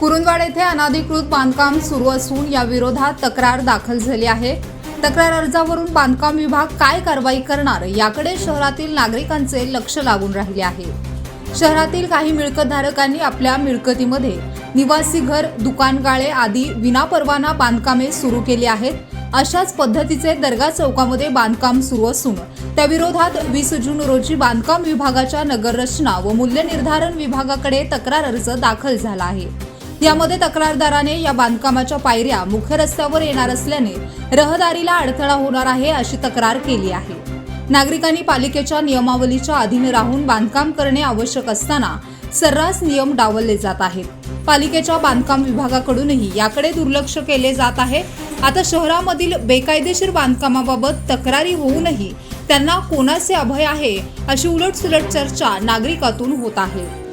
कुरुंदवाड येथे अनाधिकृत बांधकाम सुरू असून या विरोधात तक्रार दाखल झाली आहे. तक्रार अर्जावरून बांधकाम विभाग काय कारवाई करणार याकडे शहरातील नागरिकांचे लक्ष लागून राहिले आहे. शहरातील काही मिळकतधारकांनी आपल्या मिळकतीमध्ये निवासी घर दुकानगाळे आदी विनापरवाना बांधकामे सुरू केली आहेत. अशाच पद्धतीचे दर्गा चौकामध्ये बांधकाम सुरू असून त्याविरोधात वीस जून रोजी बांधकाम विभागाच्या नगररचना व मूल्यनिर्धारण विभागाकडे तक्रार अर्ज दाखल झाला आहे. यामध्ये तक्रारदाराने या बांधकामाच्या पायऱ्या मुख्य रस्त्यावर येणार असल्याने रहदारीला अडथळा होणार आहे अशी तक्रार केली आहे. नागरिकांनी पालिकेच्या नियमावलीच्या अधीन राहून बांधकाम करणे आवश्यक असताना सर्रास नियम डावलले जात आहेत. पालिकेच्या बांधकाम विभागाकडूनही याकडे दुर्लक्ष केले जात आहे. आता शहरामधील बेकायदेशीर बांधकामाबाबत तक्रारी होऊनही त्यांना कोणाचे अभय आहे अशी उलटसुलट चर्चा नागरिकातून होत आहे.